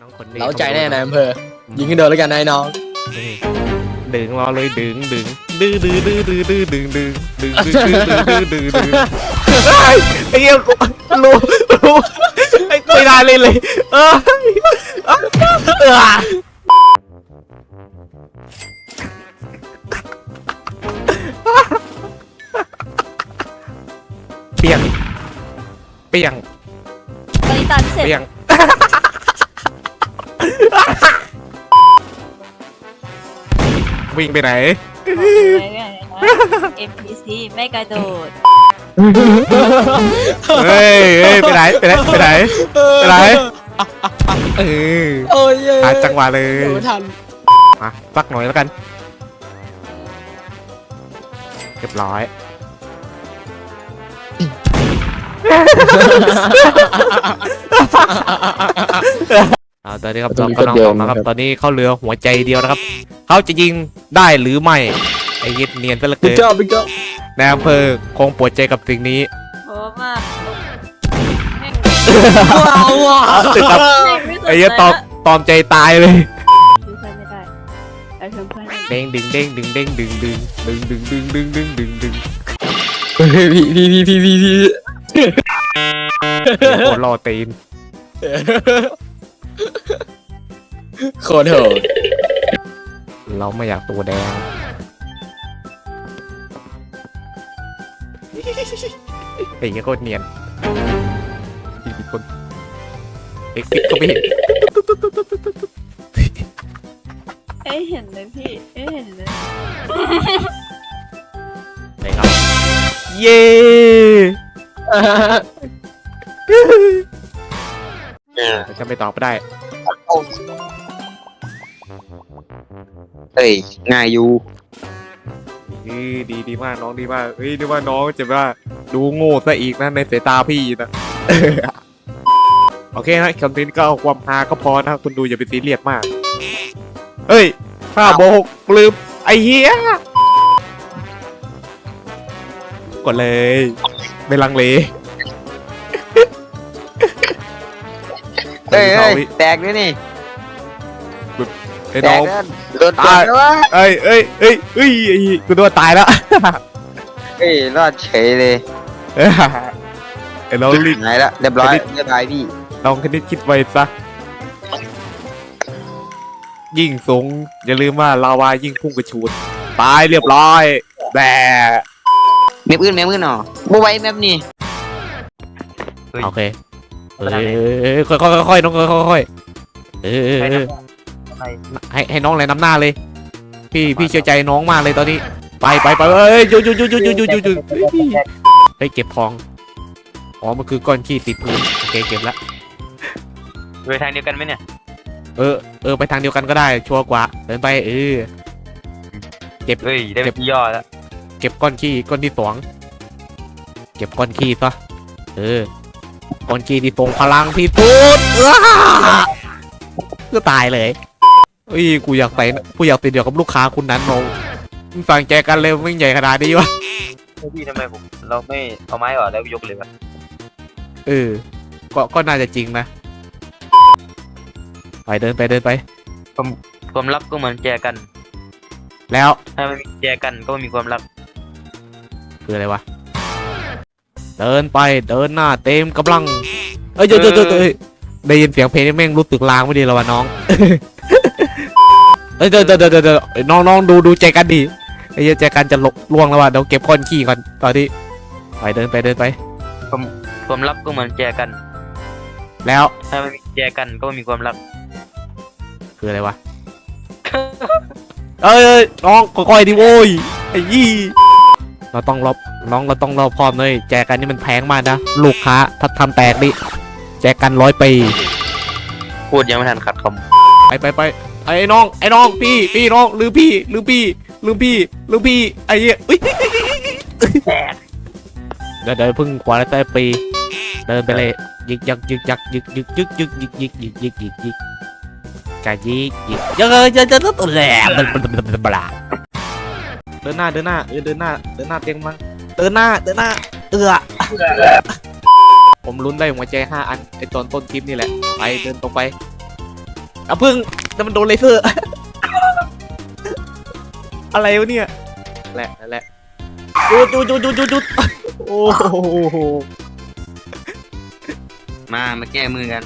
น้องคนนี้เราใจแน่นายอำเภอยิงกันโดนแล้วกันนายน้องนี่ดึงรอเลยดึงดึงดื้อดื้อดื้อดื้อดื้อดึงดึงดึงดึงดึงดึงดึงดึงไอ้ไอ้เหี้ยรู้รู้ไอ้ไม่ได้เลยเลยเออเออเปียงเปียงบริตาพิเศษเปียง วิ่งไปไหนเอ็มพีซีไม่กระโดดเฮ้ยเฮ้ยไปไหนไปไหนไปไหนไปไหนเออโอ้ยเย้หาจังหวะเลยโอ้ทันมาสักหน่อยแล้วกันเรียบร้อย อ่าตอนนี้ครับเรากำลังออกนะครับ ตอนนี้เข้าเรือหัวใจเดียวนะครับ เขาจะยิงได้หรือไม่ไอ้เย็ดเนียนซะเหลือบิ๊กเกินจ๊อบบิ๊กจ๊อบในอำเภอคงปวดใจกับสิ่งนี้โหมากแม่งว้าวว้าวติดกับแม่งไม่สนใจไอ้เหี้ยตอมตอมใจตายเลยช่วยเพื่อนไม่ได้ไอ้เพื่อนเพื่อนไม่ได้เด้งดึงเด้งดึงเด้งดึงดึงดึงดึงดึงดึงดึงดึงดึงเฮ้ยพี่พี่พี่พี่พี่พี่โคตรรอตีน โคตรโหดเราไม่อยากตัวแดง ไอ้เงี้ยโคตรเนียนอีกคนเอ็กซิกก็ไม่เห็นเอ้ยเห็นเลยพี่ เอ้ยเห็นเลยไหนครับ เย้ จะไม่ตอบไม่ได้ เอ้ยง่ายอยู่ดีดีดีมากน้องดีมากเฮ้ยนึกว่าน้องจะว่าดูโง่ซะอีกนะในสายตาพี่นะโอเคนะคอนเทนต์ก็เอาความฮาก็พอนะคุณดูอย่าไปซีเรียสมาก เฮ้ยข้าโบหกลืมไอ้เหี้ยกดเลยไม่ลังเล อ้ยเอาเอ้ยไว้แตกด้วยนี่ไอ้แตน้อกงแล้วโดนตตายบแล้ววะเอ้ยเอ้ยเอ้ยเอ้ยไอ้กูโดนตายแล้วเอ้ยรอดเฉยเลยไอ้น้องรีบ หายละเรียบร้อยจะได้เรียบร้อยพี่น้องคณิตคิดไว้ซะ ยิ่งสูงอย่าลืมว่าลาวายิ่งพุ่งกระชูดตายเรียบร้อยแบเมมอื่นเมมอื่นหนอบ่ไหว้แมมนี่โอเค เออค่อยๆค่อยๆน้องค่อยๆค่อยๆเออให้ให้น้องเลยนำหน้าเลย พี่พี่เชื่อใจน้องมากเลยตอนนี้ ไปไปไปเอ้ยหยุดหยุดหยุดหยุดหยุดหยุดหยุดหยุดเฮ้ยเก็บทองอ๋อมันคือก้อนขี้ติดพื้นโอเคเก็บละไปทางเดียวกันไหมเนี่ย เออเออไปทางเดียวกันก็ได้ชัวร์กว่าเดินไปเออเฮ้ยได้เป็นย่อแล้วเก็บก้อนขี้ก้อนที่สองเก็บก้อนขี้ซะเออ ก้อนขี้ที่ทรงพลังที่สุดอ้าก็ตายเลยเอ้ยกูอยากใส่กูอยากติดเดียวกับลูกค้าคุณนั้นโนมึงสั่งแจกันเลยไม่งใหญ่ขนาดนี้วะพี่ทำไมผมเราไม่เอาไม้ออกแล้วยกเลยวะเออก็ก็น่าจะจริงนะ ไปเดินไปเดินไปความรักก็เหมือนแจกัน แล้วถ้าไม่มีแจกันก็ไม่มีความรักคืออะไรวะ เดินไปเดินหน้าเต็มกำลัง เอ้ยเดี๋ยวเดี๋ยวเดี๋ยวเดี๋ยวเอ้ยได้ยินเสียงเพลงนี่แม่งรู้สึกลางไม่ดีแล้ววะน้องเอ้ยเดี๋ยวเดี๋ยวเดี๋ยวเดี๋ยวน้องน้องดูดูใจกันดิไอ้เหี้ยใจกันจะลกล่วงแล้วว่ะเดี๋ยวเก็บก้อนขี้ก่อนตอนนี้ไปเดินไปเดินไปความรักก็เหมือนแจกัน แล้วถ้าไม่มีแจกันก็ไม่มีความรักคืออะไรวะเอ้ยเอ้ยน้องค่อยๆดิโว้ยไอ้ยี่เราต้องรอบ น้องเราต้องรอบพร้อมเลยแจกันนี่มันแพงมากนะ ลูกค้าถ้าทำแตกดิแจกันร้อยปีพูดยังไม่ทันขัดคไปไปไปไอ้น้องไอ้น้องพี่พี่น้องหรือพี่หรือพี่หรือพี่หรือพี่ไอ้เหี้ยอุ้ยเดี๋ยวเดี๋ยวเพึ่งขวาแล้วแต่ปี เดินไปเลยยึกยักยึกยักยึกยึกยึกยึกยึกยึกยึกยึกยึกยึกกายิกยึกเยอะเยอะเยอะตัวแหลมมันมันมันมันบลาเดินหน้าเดินหน้าเออเดินหน้าเดินหน้าเตียงมั้ง เดินหน้าเดินหน้าเอือผมลุ้นได้หัวใจห้าอันไอตอนต้นคลิปนี่แหละไปเดินตรงไปอะพึ่งแต่มันโดนเลเซอร์ อะไรวะเนี่ยแหละนั่นแหละหยุดหยุดหยุดหยุดหยุดหยุดโอ้โหมามาแก้มือกัน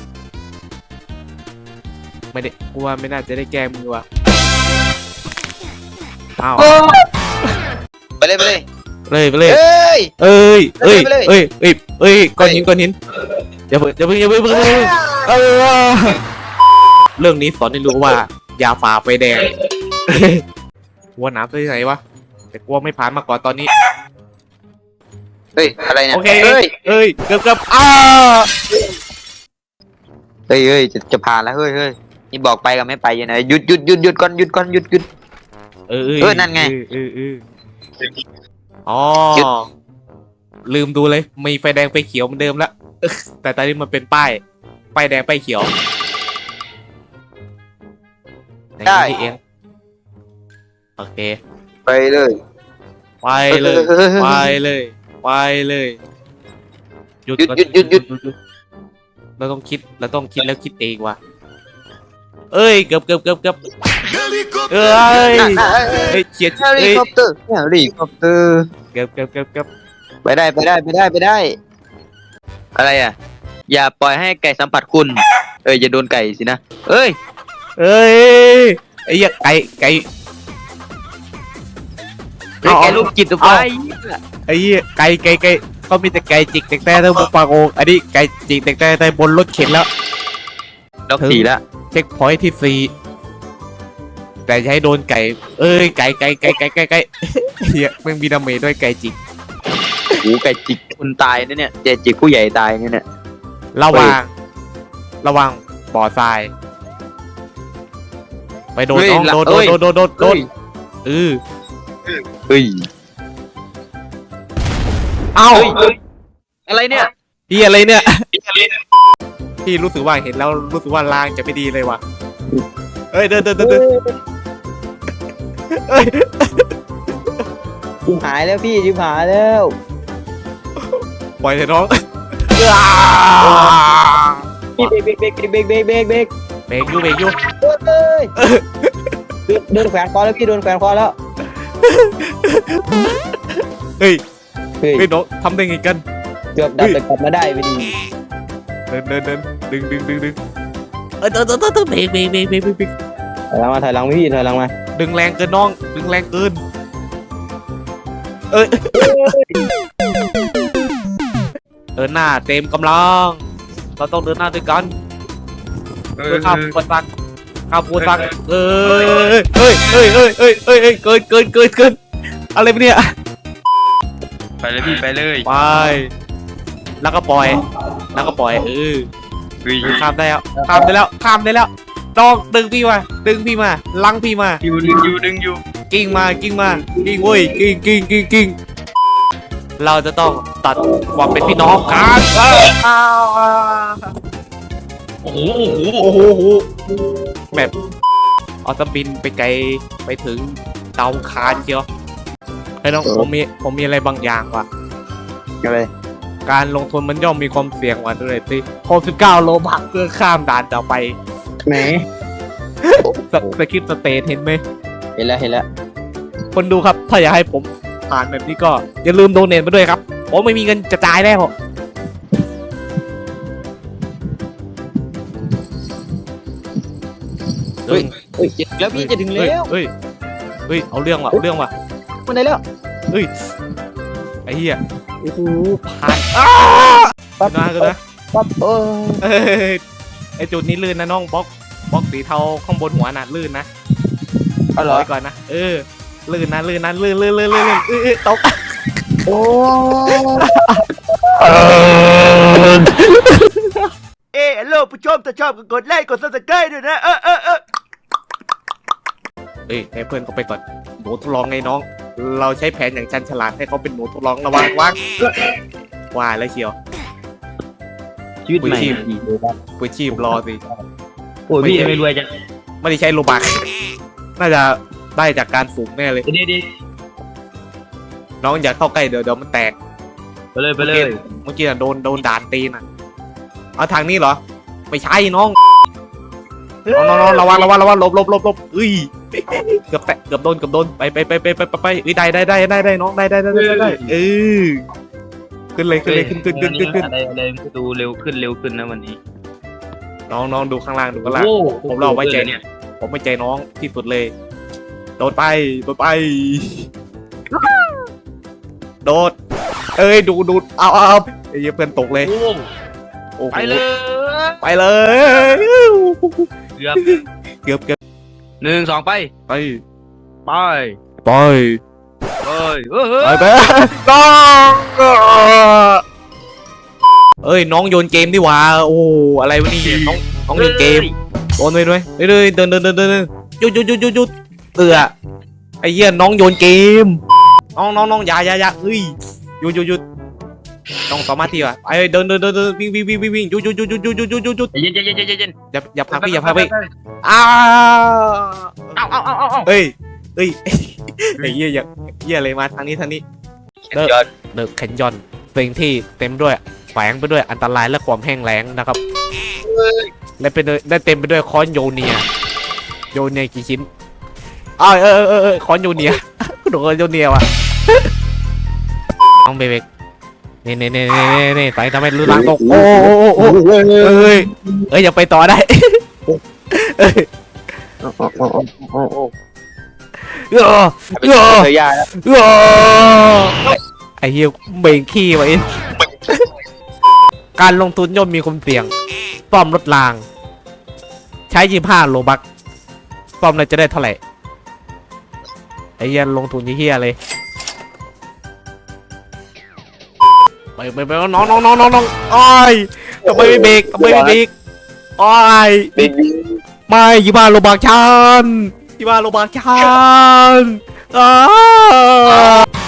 ไม่ได้กูว่าไม่น่าจะได้แก้มือว่ะอ้าวไปเลยไปเลย เลยไปเลยเอ้ย เอ้ยเอ้ยไปเลยเอ้ยเอ้ยเอ้ยก้อนหินก้อนหินอย่าเพิ่งอย่าเพิ่งอย่าเพิ่งอย่าเพิ่งอย่าเพิ่งเออเรื่องนี้สอนให้รู้ว่า อย่าฝ่าไฟแดงหัวหนามไปไหนวะแต่กลัวไม่ผ่านมาก่อนตอนนี้เฮ้ยอะไรเนี่ยโอเคเฮ้ยเอ้ยเกือบเกือบอ้าเฮ้ยเฮ้ยจะจะผ่านแล้วเฮ้ยเฮ้ยนี่บอกไปกับไม่ไปยังไงหยุดหยุดหยุดหยุดก่อนหยุดก่อนหยุดหยุดเออเออนั่นไงเออเออเอออ๋อหยุดลืมดูเลย มีไฟแดงไฟเขียวเหมือนเดิมแล้วแต่ตอนนี้มันเป็นป้ายไฟแดงไฟเขียวอย่างนี้นี่เอง โอเค ไปเลย ไปเลยเออไปเลย ไปเลยหยุดหยุดก่อนหยุดหยุดหยุดหยุดเราต้องคิด เราต้องคิดแล้วคิดเองว่ะ เอ้ย เกือบเกือบเกือบเกือบ เอ้ยนั่นน่ะเอ้ยเฉียดเฮลิเอ้ยคอปเตอร์เฮลิคอปเตอร์เกือบเกือบเกือบเกือบไปได้ไปได้ไปได้ไปได้ อะไรอะ อย่าปล่อยให้ไก่สัมผัสคุณ เอ้ยอย่าโดนไก่สินะเอ้ยเอ้ยไอ้เหี้ยไก่ไก่ เฮ้ยเอาไก่ลูกจิตตัวไปไอ้เหี้ยไก่ไก่ไก่ก็มีแต่ไก่จิกแต่แต่ทั้งบนปากโอ่งอันนี้ไก่จิกแต่แต่แต่บนรถเข็นแล้ว ดอกสีละเช็คพอยท์ที่สี่ แต่จะให้โดนไก่ เอ้ยไก่ไก่ไก่ไก่ไก่ไก่เฮียมึงมีดาเมจด้วยไก่จิกโอ้ไก่จิกคุณตายนะเนี่ยเจจิกผู้ใหญ่ตายนะเนี่ยระวังระวังบ่อทราย ไปโดนเฮ้ยน้องละโดนเอ้ยโดนโดนโดนโดนเฮ้ยเออเฮ้ยเอ้าเฮ้ยอะไรเนี่ยพี่อะไรเนี่ยพี่รู้สึกว่าเห็นแล้วรู้สึกว่าลางจะไม่ดีเลยว่ะเอ้ยเดินเดินเดิน เดินเอ้ยชิบหายแล้วพี่ชิบหายแล้วปล่อยเถอะน้องพี่เบรกเบรกเบรกเบรกเบรกเบรกเบรกเบรกอยู่เบรกอยู่เฮ้ยโดนแขวนคอแล้วพี่โดนแขวนคอแล้วเฮ้ยเฮ้ยเฮ้ยน้องทำได้ไงกัน เกือบดับแต่กลับมาได้ไปดีเดินเดินเดินดึงดึงดึงดึงเออเดินเดินเดินเดินเบรกเบรกเบรกเบรกเบรกเบรกถอยหลังมาถอยหลังพี่ถอยหลังมา ดึงแรงเกินน้อง ดึงแรงเกิน เอ้ย เดินหน้าเต็มกำลัง เราต้องเดินหน้าด้วยกันเพื่อข้ามอุปสรรคข้ามอุปสรรคเอ้ยเอ้ยเอ้ยเอ้ยเอ้ยเอ้ยเอ้ยเกินเกินเกินเกินอะไรวะเนี่ย ไปเลยพี่ไปเลยไป แล้วก็ปล่อย แล้วก็ปล่อยเออเฮ้ยข้ามได้แล้ว ข้ามได้แล้ว ข้ามได้แล้ว น้องดึงพี่มา ดึงพี่มา ลังพี่มา อยู่ดึงอยู่ดึงอยู่กิ้งมา กิ้งมา กิ้งเว้ย กิ้งกิ้งกิ้งกิ้งเราจะต้องตัดความเป็นพี่น้องกันอ้าวโอ้โหโอ้โหโอ้โหแบบเอาตะบินไปไกลไปถึงดาวอังคารเชียวไอ้น้องผมมีผมมีอะไรบางอย่างว่ะอะไรการลงทุนมันย่อมมีความเสี่ยงว่ะด้วยสิ69โลบักเพื่อข้ามด่านต่อไป ไหนสสคริปต์สเตทเห็นไหม เห็นแล้วเห็นแล้วคนดูครับ ถ้าอยากให้ผมผ่านแบบนี้ก็ อย่าลืมโดเนทมาด้วยครับ ผมไม่มีเงินจะจ่ายแล้วเฮ้ยเฮ้ยจะถึงแล้วพี่จะถึงแล้ว เฮ้ย เฮ้ย เอาเรื่องว่ะ เอาเรื่องว่ะ มันได้แล้ว เฮ้ย ไอ้เหี้ย โอ้โหผ่านอ้าปั๊บนะก็นะปั๊บเออเอ้ย ไอ้จุดนี้ลื่นนะน้องบล็อกบล็อกสีเทาข้างบนหัวน่ะลื่นนะเอาเหรอไว้ก่อนนะเออลื่นนะลื่นนะลื่นลื่นลื่นลื่นลื่นเออเออตกโอ้เอ้ฮัลโหลผู้ชมถ้าชอบก็กดไลค์กดซับสไครต์ด้วยนะเออเออเออเอ้ยให้เพื่อนเขาไปก่อนหนูทดลองไงน้อง เราใช้แผนอย่างชันฉลาดให้เขาเป็นหนูทดลองระวังวางว่าแล้วเชียว ชีวิตใหม่ชีพปุยชีพรอสิโอ้ยพี่ไม่รวยจังไม่ได้ใช้โลบัก น่าจะได้จากการฝูงแน่เลย เดี๋ยวเดี๋ยวน้องอย่าเข้าใกล้เดี๋ยวเดี๋ยวมันแตกไปเลยไปเลยเมื่อกี้น่ะโดนโดนด่านตีนอะเอาทางนี้เหรอ ไม่ใช่น้องน้องน้องระวังระวังระวังหลบหลบหลบหลบเอ้ยเกือบแตะเกือบโดนเกือบโดนไปไปไปไปไปไปไปเอ้ยได้ได้ได้ได้ได้น้องได้ได้ได้ได้ได้เออ ขึ้นเลยขึ้นเลยขึ้นขึ้นขึ้นขึ้นขึ้นอะไรอะไรมันก็ดูเร็วขึ้นเร็วขึ้นนะวันนี้ น้องน้องดูข้างล่างดูข้างล่างผมรอไว้ใจเนี่ยผมไม่ใจน้องที่สุดเลยโดดไปโดดไป โดด เอ้ยดูดูเอาเอาเอาไอ้เหี้ยเพื่อนตกเลยโอ้โอ้โหไปเลยไปเลยเกือบเกือบเกือบหนึ่งสองไปไปไปไปเฮ้ยเฮ้ยเฮ้ไปยไปน้องเอ้ยน้องโยนเกมดีหว่าโอ้อะไรวะนี่น้องน้องโยนเกมโดนเลยด้วยเรื่อยๆเดินเดินเดินเดินเดินหยุดหยุดหยุดหยุดหยุดเตือไอ้เหี้ยน้องโยนเกมน้องน้องน้องอย่าอย่าอย่าเฮ้ยหยุดหยุดหยุดน้องสมาธิว่ะไอ้เดินเดินเดินเดินวิ่งวิ่งวิ่งวิ่งวิ่งหยุดหยุดหยุดหยุดหยุดหยุดหยุดหยุดหยุดเย็นเย็นเย็นเย็นเย็นอย่าอย่าพักพี่อย่าพักพี่อ้าเอาเอาเอาเอาเอาเฮ้ยเฮ้ยไอ้เหี้ยอย่า เหี้ยอะไรมาทางนี้ทางนี้เดินยอดเดอะแคนยอนสิ่งที่เต็มด้วยแฝงไปด้วยอันตรายและความแห้งแล้งนะครับและเป็นด้วยได้เต็มไปด้วยคอนโยเนีย โยเนียกี่ชิ้นอ้าวเออเออเออเออคอนโยเนียโดนโยเนียว่ะน้องเบเบกนี่นี่นี่นี่นี่นี่ใส่ทำให้รูล้างตกโอ้โอ้โอ้โอ้เอ้ยเอ้ยอย่าไปต่อได้เอ้ยเออ เออเป็นเสือยาแล้วเออไอ้เหี้ยเบงขี้ไว้การลงทุนย่อมมีความเสี่ยง ป้อมลดราง ใช้ยี่ห้าโลบักป้อมเลยจะได้เท่าไหร่ไอ้เหี้ยลงทุนยี่เหี้ยเลยไปไปไปน้องน้องน้องน้องน้องอ้อยทำไมไม่เบรกทำไมไม่เบรกอ้อยไม่ยี่ห้าโลบักชัน ที่ว่าโรงพยาบาลกันอ้า